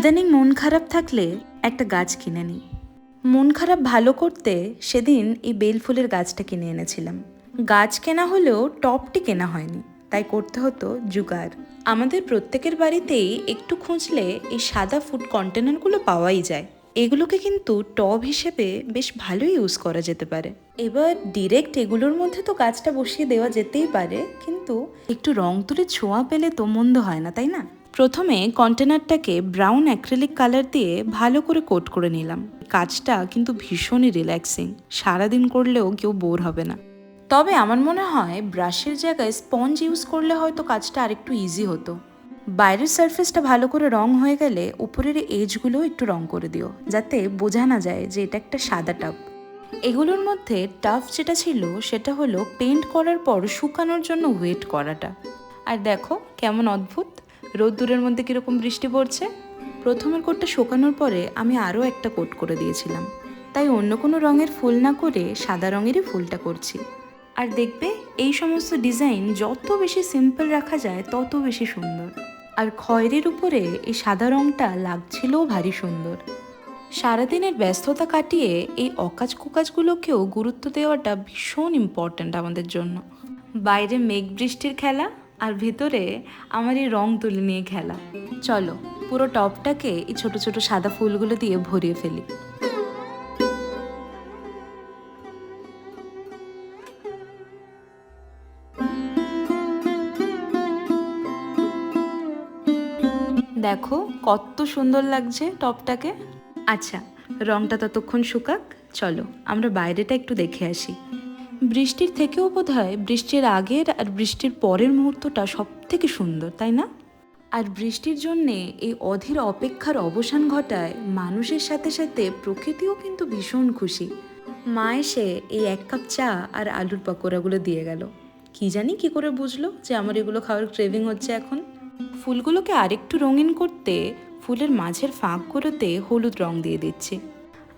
ইদানিং মন খারাপ থাকলে একটা গাছ কিনে নিই। মন খারাপ ভালো করতে সেদিন এই বেল ফুলের গাছটা কিনে এনেছিলাম। গাছ কেনা হলেও টপটি কেনা হয়নি, তাই করতে হতো জুগার। আমাদের প্রত্যেকের বাড়িতেই একটু খুঁজলে এই সাদা ফুড কন্টেনারগুলো পাওয়াই যায়। এগুলোকে কিন্তু টব হিসেবে বেশ ভালোই ইউজ করা যেতে পারে। এবার ডিরেক্ট এগুলোর মধ্যে তো গাছটা বসিয়ে দেওয়া যেতেই পারে, কিন্তু একটু রং তুলে ছোঁয়া পেলে তো মন্দ হয় না, তাই না? প্রথমে কন্টেনারটাকে ব্রাউন অ্যাক্রিলিক কালার দিয়ে ভালো করে কোট করে নিলাম। কাজটা কিন্তু ভীষণই রিল্যাক্সিং। সারাদিন করলেও কেউ বোর হবে না। তবে আমার মনে হয় ব্রাশের জায়গায় স্পঞ্জ ইউজ করলে হয়তো কাজটা আরেকটু ইজি হতো। বাইরের সারফেসটা ভালো করে রং হয়ে গেলে উপরের এজগুলো একটু রং করে দিও, যাতে বোঝা না যায় যে এটা একটা সাদা টাব এগুলোর মধ্যে টাফ যেটা ছিল, সেটা হলো পেন্ট করার পর শুকানোর জন্য ওয়েট করাটা। আর দেখো কেমন অদ্ভুত। রোদ্দুরের মধ্যে কীরকম বৃষ্টি পড়ছে? প্রথমের কোটটা শোকানোর পরে আমি আরও একটা কোট করে দিয়েছিলাম। তাই অন্য কোনো রঙের ফুল না করে সাদা রঙেরই ফুলটা করছি। আর দেখবে, এই সমস্ত ডিজাইন যত বেশি সিম্পল রাখা যায়, তত বেশি সুন্দর। আর খয়েরির উপরে এই সাদা রঙটা লাগছিলও ভারী সুন্দর। সারাদিনের ব্যস্ততা কাটিয়ে এই অকাজ কুকাজগুলোকেও গুরুত্ব দেওয়াটা ভীষণ ইম্পর্ট্যান্ট আমাদের জন্য। বাইরে মেঘ বৃষ্টির খেলা আর ভেতরে আমার এই রং তুলে নিয়ে খেলা। চলো, পুরো টপটাকে এই ছোট ছোট সাদা ফুলগুলো দিয়ে ভরিয়ে ফেলি। দেখো, কত সুন্দর লাগছে টপটাকে। আচ্ছা রংটা ততক্ষণ শুকাক। চলো, আমরা বাইরেটা একটু দেখে আসি। বৃষ্টির থেকেও বোধ হয় বৃষ্টির আগের আর বৃষ্টির পরের মুহূর্তটা সব থেকে সুন্দর, তাই না? আর বৃষ্টির জন্যে এই অধীর অপেক্ষার অবসান ঘটায় মানুষের সাথে সাথে প্রকৃতিও কিন্তু ভীষণ খুশি। মা এসে এই এক কাপ চা আর আলুর পকোড়াগুলো দিয়ে গেল। কি জানি কি করে বুঝলো যে আমার এগুলো খাওয়ার ক্রেভিং হচ্ছে এখন। ফুলগুলোকে আরেকটু রঙিন করতে ফুলের মাঝের ফাঁকগুলোতে হলুদ রং দিয়ে দিচ্ছি।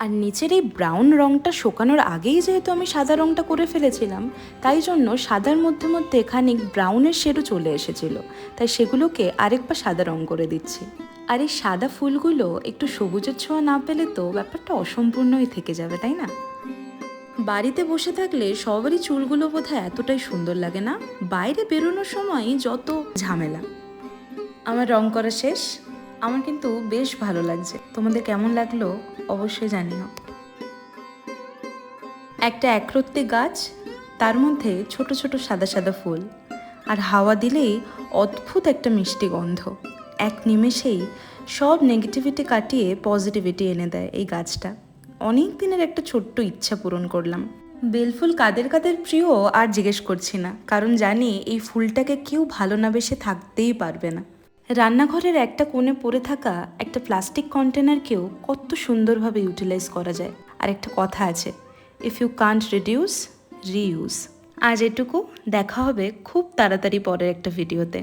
আর নিচের এই ব্রাউন রংটা শোকানোর আগেই যেহেতু আমি সাদা রংটা করে ফেলেছিলাম, তাই জন্য সাদার মধ্যে মধ্যে খানিক ব্রাউনের শেডও চলে এসেছিল। তাই সেগুলোকে আরেকবার সাদা রং করে দিচ্ছি। আর এই সাদা ফুলগুলো একটু সবুজের ছোঁয়া না পেলে তো ব্যাপারটা অসম্পূর্ণই থেকে যাবে, তাই না? বাড়িতে বসে থাকলে সবারই চুলগুলো বোধহয় এতটাই সুন্দর লাগে না? বাইরে বেরোনোর সময় যত ঝামেলা। আমার রং করা শেষ? আমার কিন্তু বেশ ভালো লাগছে। তোমাদের কেমন লাগল অবশ্যই জানিও। একটা একরত্তি গাছ, তার মধ্যে ছোট ছোট সাদা সাদা ফুল, আর হাওয়া দিলেই অদ্ভুত একটা মিষ্টি গন্ধ। এক নিমেষেই সব নেগেটিভিটি কাটিয়ে পজিটিভিটি এনে দেয় এই গাছটা। অনেক দিনের একটা ছোট্ট ইচ্ছা পূরণ করলাম। বেলফুল কাদের কাদের প্রিয় আর জিজ্ঞেস করছি না, কারণ জানি এই ফুলটাকে কেউ ভালো না বেসে থাকতেই পারবে না। রান্নাঘরের একটা কোণে পড়ে থাকা একটা প্লাস্টিক কন্টেনারকেও কত সুন্দরভাবে ইউটিলাইজ করা যায়। আর একটা কথা আছে if you can't reduce reuse আজ এটুকু, দেখা হবে খুব তাড়াতাড়ি পরের একটা ভিডিওতে।